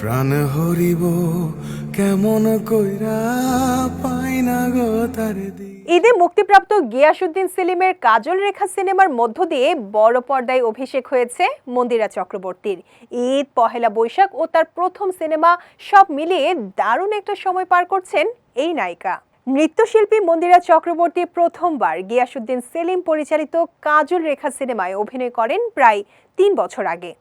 প্রাণ হরিব, কেমন কইরা পাই না গো তার ঈদে মুক্তিপ্রাপ্ত গিয়াসুদ্দিন সেলিমের কাজল রেখা সিনেমার মধ্য দিয়ে বড় পর্দায় অভিষেক হয়েছে মন্দিরা চক্রবর্তীর। ঈদ, পহেলা বৈশাখ ও তার প্রথম সিনেমা সব মিলিয়ে দারুণ একটা সময় পার করছেন এই নায়িকা। নৃত্যশিল্পী মন্দিরা চক্রবর্তী প্রথমবার গিয়াসুদ্দিন সেলিম পরিচালিত কাজল রেখা সিনেমায় অভিনয় করেন প্রায় তিন বছর আগে।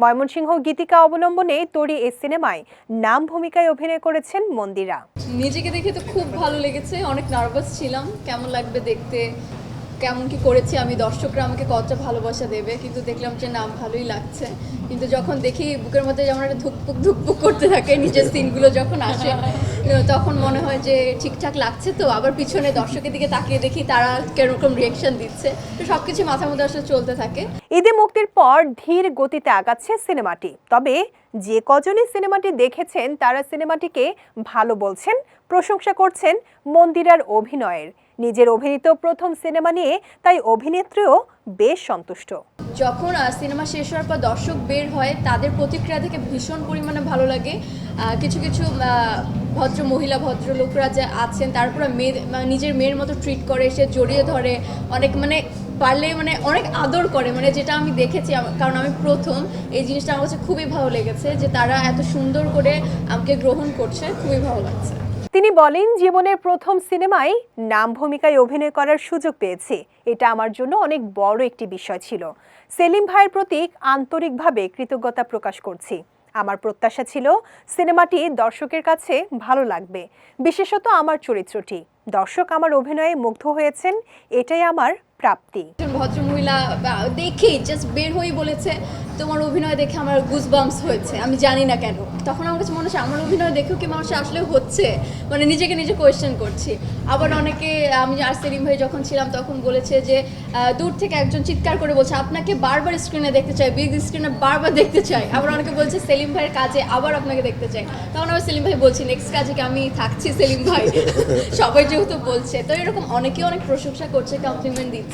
ময়মনসিংহ গীতিকা অবলম্বনে তৈরি এ সিনেমায় নাম ভূমিকায় অভিনয় করেছেন মন্দিরা। নিজেকে দেখে তো খুব ভালো লেগেছে, অনেক নার্ভাস ছিলাম, কেমন লাগবে দেখতে? কেমন কি করেছি, আমি দর্শকরা আমাকে কতটা ভালোবাসা দেবে, কিন্তু দেখলাম যে নাম ভালোই লাগছে। কিন্তু যখন দেখি বুকের মধ্যে যেমন একটা ধুকপুক ধুকপুক করতে থাকে, নিজের সিনগুলো যখন আসে, তখন মনে হয় যে ঠিকঠাক লাগছে তো, আবার পিছনে দর্শকের দিকে তাকিয়ে দেখি তারা কীরকম রিয়েকশন দিচ্ছে। তো সব কিছু মাথার মধ্যে আসলে চলতে থাকে। ঈদে মুক্তির পর ধীর গতিতে আগাচ্ছে সিনেমাটি। তবে যে কজনই সিনেমাটি দেখেছেন, তারা সিনেমাটিকে ভালো বলছেন, প্রশংসা করছেন মন্দিরার অভিনয়ের। নিজের অভিনীত প্রথম সিনেমা নিয়ে তাই অভিনেত্রীও বেশ সন্তুষ্ট। যখন সিনেমা শেষ হওয়ার পর দর্শক বের হয়, তাদের প্রতিক্রিয়া থেকে ভীষণ পরিমাণে ভালো লাগে। কিছু কিছু ভদ্র মহিলা, ভদ্রলোকরা যে আছেন তারপরে মানে নিজের মেয়ের মতো ট্রিট করে, সে জড়িয়ে ধরে, অনেক মানে পারলে মানে অনেক আদর করে মানে যেটা আমি দেখেছি কারণ আমি প্রথম, এই জিনিসটা আমার কাছে খুবই ভালো লেগেছে যে তারা এত সুন্দর করে আমাকে গ্রহণ করছে, খুবই ভালো লাগছে। তিনি বলেন, জীবনের প্রথম সিনেমায় নাম ভূমিকায় অভিনয় করার সুযোগ পেয়েছি। এটা আমার জন্য অনেক বড় একটি বিষয় ছিল। সেলিম ভাইয়ের প্রতি আন্তরিকভাবে কৃতজ্ঞতা প্রকাশ করছি। আমার প্রত্যাশা ছিল, সিনেমাটি দর্শকের কাছে ভালো লাগবে। বিশেষত আমার চরিত্রটি। দর্শক আমার অভিনয়ে মুগ্ধ হয়েছেন, এটাই আমার প্রাপ্তি। একজন ভদ্র মহিলা দেখেই জাস্ট বের হয়েই বলেছে তোমার অভিনয় দেখে আমার গুজবাম্স হয়েছে আমি জানি না কেন। তখন আমার কাছে মনে হচ্ছে আমার অভিনয় দেখেও কি মানুষ আসলে হচ্ছে? মানে নিজেকে নিজে কোয়েশ্চেন করছি। আবার অনেকে আমি আর সেলিম ভাই যখন ছিলাম তখন বলেছে যে দূর থেকে একজন চিৎকার করে বলছে আপনাকে বারবার স্ক্রিনে দেখতে চাই বিগ স্ক্রিনে বারবার দেখতে চাই। আবার অনেকে বলছে সেলিম ভাইয়ের কাজে আবার আপনাকে দেখতে চাই। তখন আবার সেলিম ভাই বলছি নেক্সট কাজে কি আমি থাকছি সেলিম ভাই? সবাই যেহেতু বলছে। তো এরকম অনেকেই অনেক প্রশংসা করছে কমপ্লিমেন্ট দিচ্ছে।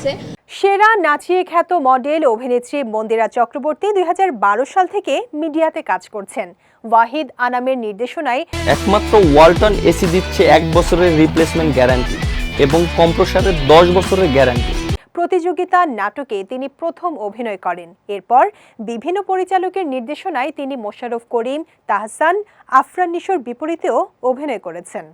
সেরা নাচিয়ে খ্যাত মডেল অভিনেত্রী মন্দিরা চক্রবর্তী দুই হাজার বারো সাল থেকে মিডিয়াতে কাজ করছেন। ওয়াহিদ আনামের নির্দেশনায় একমাত্র ওয়ালটন এসি দিচ্ছে এক বছরের রিপ্লেসমেন্ট গ্যারান্টি এবং কম্প্রসারের দশ বছরের গ্যারান্টি প্রতিযোগিতা নাটকে তিনি প্রথম অভিনয় করেন। এরপর বিভিন্ন পরিচালকের নির্দেশনায় তিনি মোশাররফ করিম তাহসান আফরান নিশোর বিপরীতেও অভিনয় করেছেন।